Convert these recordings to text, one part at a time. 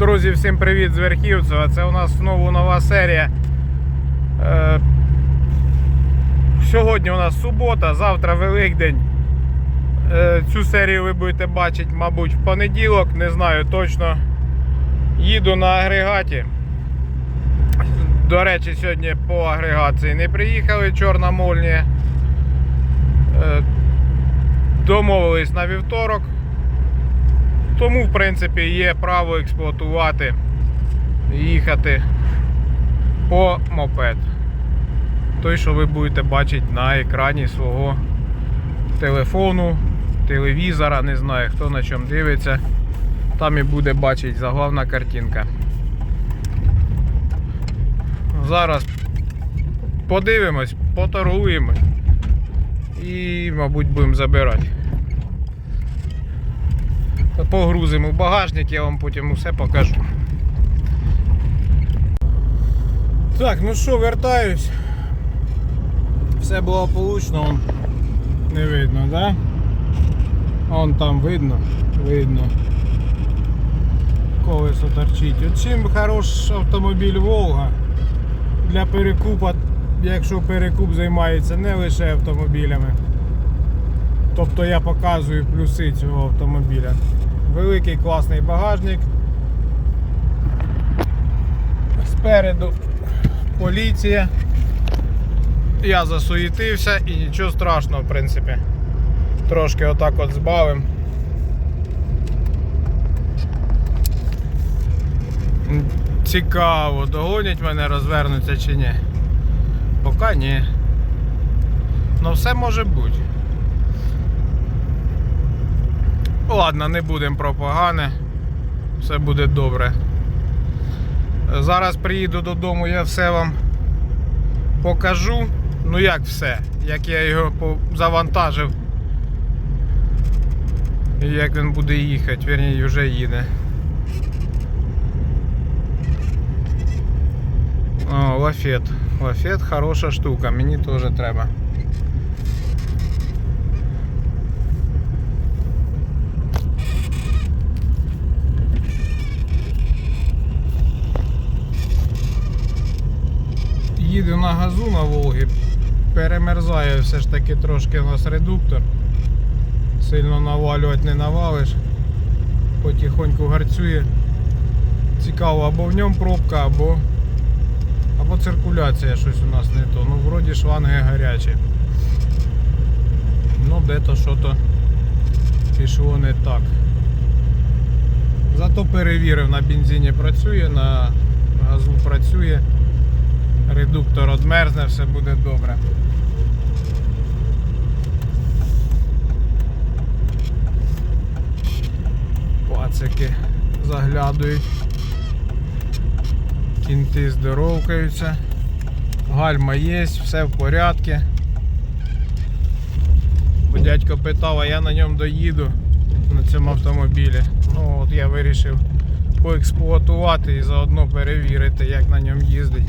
Друзі, всім привіт з Верхівцева. Це у нас знову нова серія. Е, Сьогодні у нас субота, завтра Великдень. Е, Цю серію ви будете бачити, мабуть, в понеділок, не знаю точно. Їду на агрегаті. До речі, сьогодні по агрегації не приїхали, чорна молнія. Е, Домовились на вівторок. Тому, в принципі, є право експлуатувати і їхати по мопед. Той, що ви будете бачити на екрані свого телефону, телевізора, не знаю хто на чому дивиться. Там і буде бачити заглавна картинка. Зараз подивимось, поторгуємо і, мабуть, будемо забирати. Погрузимо в багажник, я вам потім усе покажу. Так, ну що, вертаюсь. Все благополучно, он не видно, да? Вон там видно, видно. Колесо торчить. Чим хорош автомобіль Волга для перекупа, якщо перекуп займається не лише автомобілями. Тобто я показую плюси цього автомобіля. Великий класний багажник. Спереду поліція. Я засуєтився і нічого страшного, в принципі. Трошки отак от збавим. Цікаво, догонять мене, розвернуться чи ні. Поки ні. Ну все може бути. Ладно, не будемо про погане. Все буде добре. Зараз приїду додому, я все вам покажу. Ну як все, як я його завантажив. І як він буде їхати, вірні, вже їде. О, лафет. Лафет хороша штука, мені теж треба. їду на газу на Волгі, перемерзає все ж таки трошки у нас редуктор. Сильно навалювати не навалиш. Потихоньку гарцює. Цікаво, або в ньому пробка, або або циркуляція щось у нас не то. Ну вроді шланги гарячі. Ну де-то що-то пішло не так. Зато перевірив, на бензині працює, на газу працює редуктор одмерзне, все буде добре. Пацики заглядують. Кінти здоровкаються. Гальма є, все в порядку. Бо дядько питав, а я на ньому доїду на цьому автомобілі. Ну от я вирішив поексплуатувати і заодно перевірити, як на ньому їздить.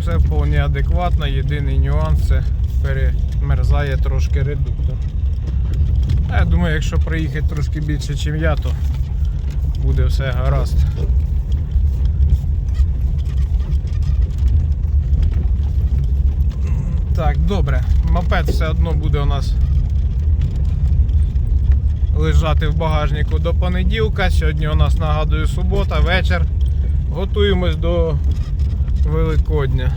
Все вполне адекватно, єдиний нюанс це перемерзає трошки редуктор. Я думаю, якщо проїхати трошки більше, ніж я, то буде все гаразд. Так, добре. Мопед все одно буде у нас лежати в багажнику до понеділка. Сьогодні у нас нагадую субота, вечір. Готуємось до Великодня.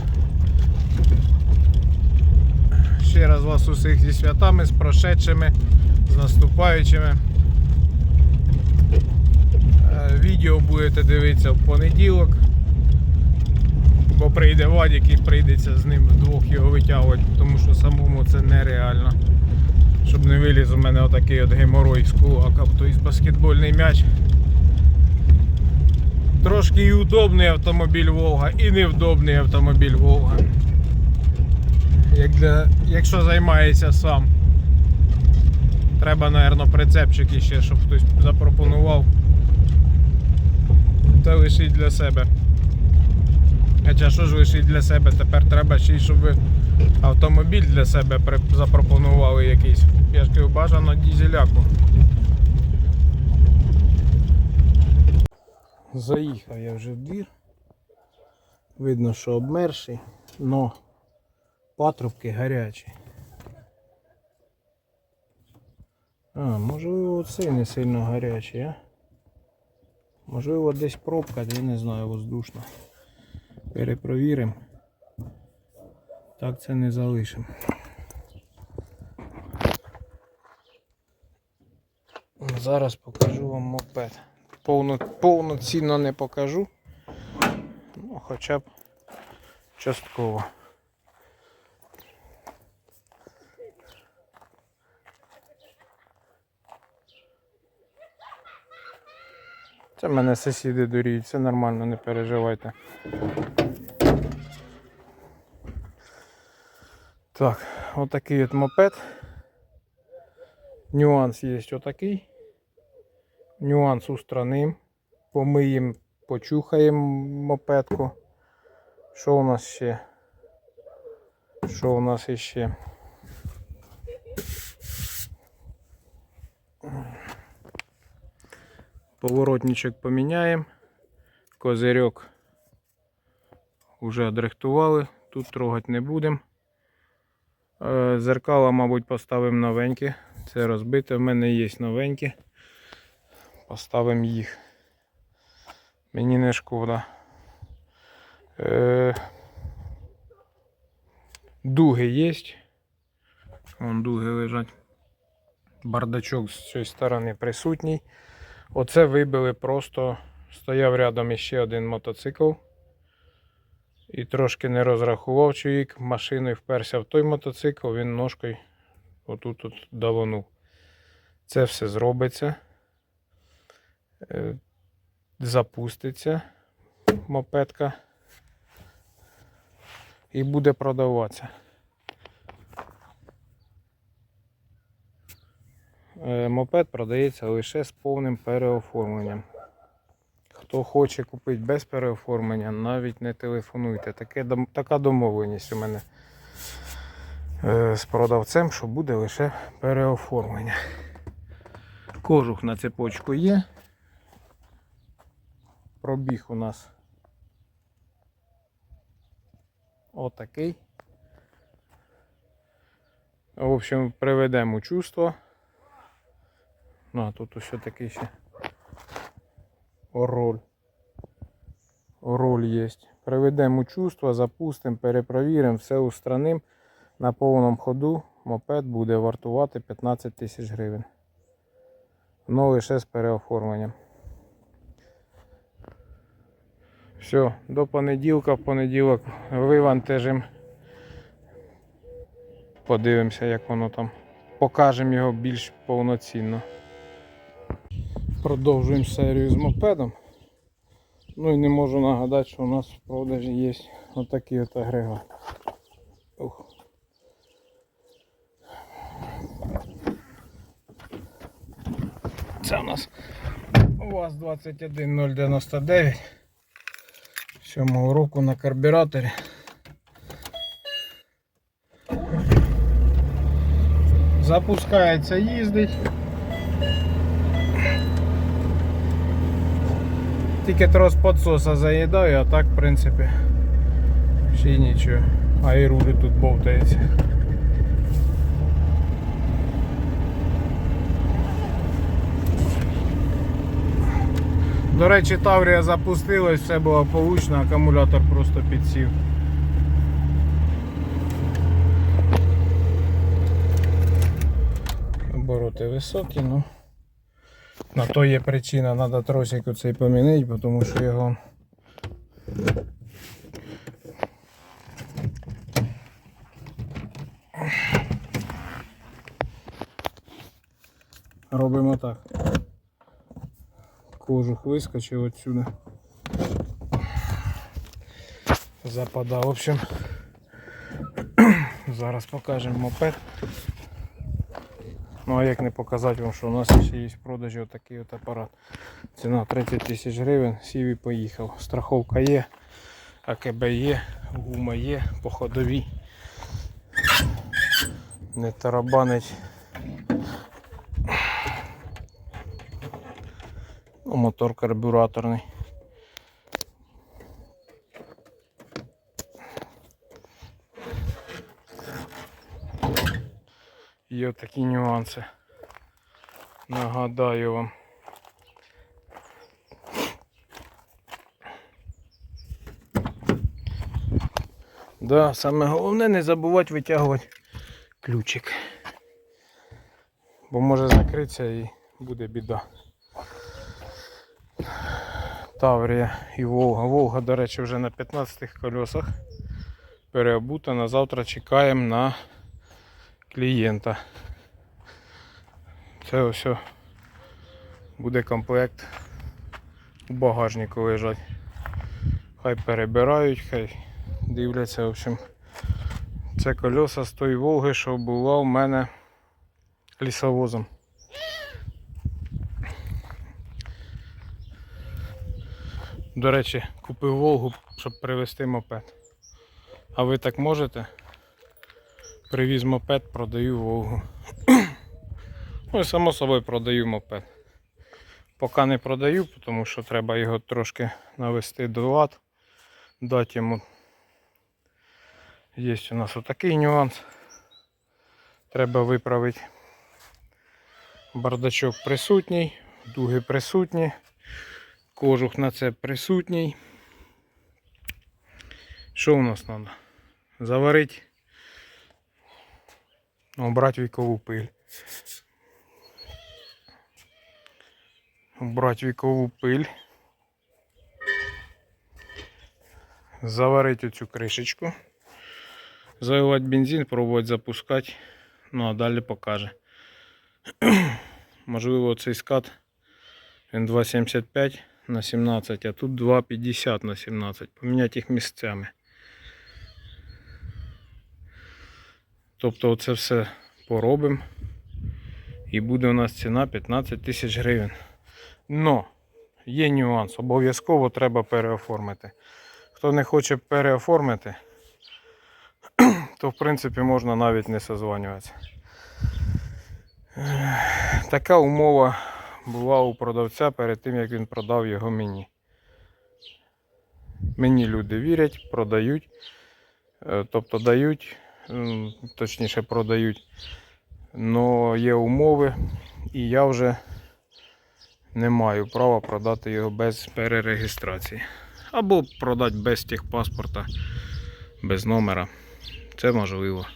Ще раз вас усіх зі святами, з прошедшими, з наступаючими. Е, Відео будете дивитися в понеділок. Бо прийде Вадік і прийдеться з ним вдвох його витягувати, тому що самому це нереально. Щоб не виліз у мене отакий от геморой з кулака, тобто баскетбольний м'яч. Трошки і удобний автомобіль Волга, і невдобний автомобіль Волга. Як для, якщо займається сам. Треба, мабуть, прицепчик іще, щоб хтось запропонував. Та лишіть для себе. Хоча що ж лишіть для себе? Тепер треба ще й, щоб ви автомобіль для себе запропонували якийсь. Я ж кажу, бажано дізеляку. Заїхав я вже в двір. Видно, що обмерший, но патрубки гарячі. А, можливо, оцей не сильно гарячий, а? Можливо, десь пробка, я не знаю, воздушна. Перепровіримо. Так це не залишимо. Зараз покажу вам мопед. Повно, повноцінно не покажу. Ну, хоча б частково. Це мене сусіди дуріють, все нормально, не переживайте. Так, отакий от мопед. Нюанс є отакий. Нюанс устраним. Помиємо, почухаємо мопедку. Що у нас ще? Що у нас іще? Поворотничок поміняємо. Козирьок вже одрихтували, тут трогати не будемо. Е, Зеркала, мабуть, поставимо новенькі. Це розбите, в мене є новенькі. Поставимо їх. Мені не шкода. Е, Дуги є. Вон дуги лежать. Бардачок з цієї сторони присутній. Оце вибили просто. Стояв рядом іще один мотоцикл. І трошки не розрахував чоловік, машиною вперся в той мотоцикл, він ножкою отут от даванув. Це все зробиться. Е, Запуститься мопедка і буде продаватися. Е, Мопед продається лише з повним переоформленням. Хто хоче купити без переоформлення, навіть не телефонуйте. Таке, така домовленість у мене е, з продавцем, що буде лише переоформлення. Кожух на цепочку є. Пробіг у нас отакий. В общем, приведемо чувство. Ну, а тут ось такий ще роль. Роль є. Приведемо чувство, запустимо, перепровіримо, все устранимо. На повному ходу мопед буде вартувати 15 тисяч гривень. Ну лише з переоформленням. Все, до понеділка, в понеділок вивантажимо. Подивимося, як воно там. Покажемо його більш повноцінно. Продовжуємо серію з мопедом. Ну і не можу нагадати, що у нас в продажі є отакий от агрегат. Ух. Це у нас УАЗ 21099 сьомого року на карбюраторі. Запускається, їздить. Тільки трос підсоса заїдаю, а так, в принципі, ще й нічого. А і рулі тут бовтається. До речі, Таврія запустилась, все було получно, акумулятор просто підсів. Обороти високі, ну. На то є причина, треба тросик оцей помінити, тому що його. Робимо так. Кожух вискочив отсюда. Запада. В общем, зараз покажемо мопед. Ну а як не показати вам, що у нас ще є в продажі отакий от апарат. Ціна 30 тисяч гривень, сів поїхав. Страховка є, АКБ є, гума є, по ходовій. Не тарабанить. мотор карбюраторний. Є такі нюанси. Нагадаю вам. Да, Саме головне не забувати витягувати ключик, бо може закритися і буде біда. Таврія і Волга. Волга, до речі, вже на 15 колесах переобута. На завтра чекаємо на клієнта. Це ось буде комплект у багажнику лежать. Хай перебирають, хай дивляться, в общем. Це колеса з тої Волги, що була у мене лісовозом. До речі, купив Волгу, щоб привезти мопед. А ви так можете? Привіз мопед, продаю Волгу. Ну і само собою продаю мопед. Поки не продаю, тому що треба його трошки навести до лад, дати йому. Є у нас отакий нюанс. Треба виправити. Бардачок присутній, дуги присутні, кожух на це присутній. Що у нас треба? Заварити, обрати вікову пиль. Убрати вікову пиль. Заварити оцю кришечку. Заливати бензин, пробувати запускати. Ну а далі покаже. Можливо, цей скат він 2,75 на 17, а тут 2,50 на 17. Поміняти їх місцями. Тобто оце все поробимо. І буде у нас ціна 15 тисяч гривень. Но є нюанс, обов'язково треба переоформити. Хто не хоче переоформити, то в принципі можна навіть не созванюватися. Така умова була у продавця перед тим, як він продав його мені. Мені люди вірять, продають, е, тобто дають, точніше продають, але є умови, і я вже не маю права продати його без перереєстрації. Або продати без техпаспорта, без номера. Це можливо.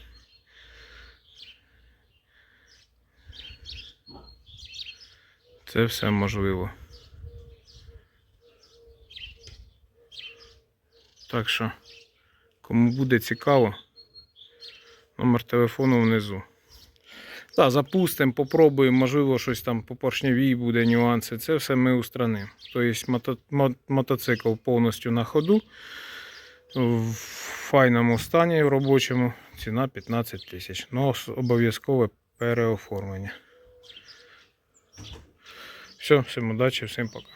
Це все можливо. Так що, кому буде цікаво, номер телефону внизу. Так, запустимо, попробуємо, можливо, щось там по поршневій буде нюанси. Це все ми устранимо. Тобто мото, мо- мотоцикл повністю на ходу. В файному стані в робочому ціна 15 тисяч. Ну, обов'язкове переоформлення. Все, всім удачі, всім пока.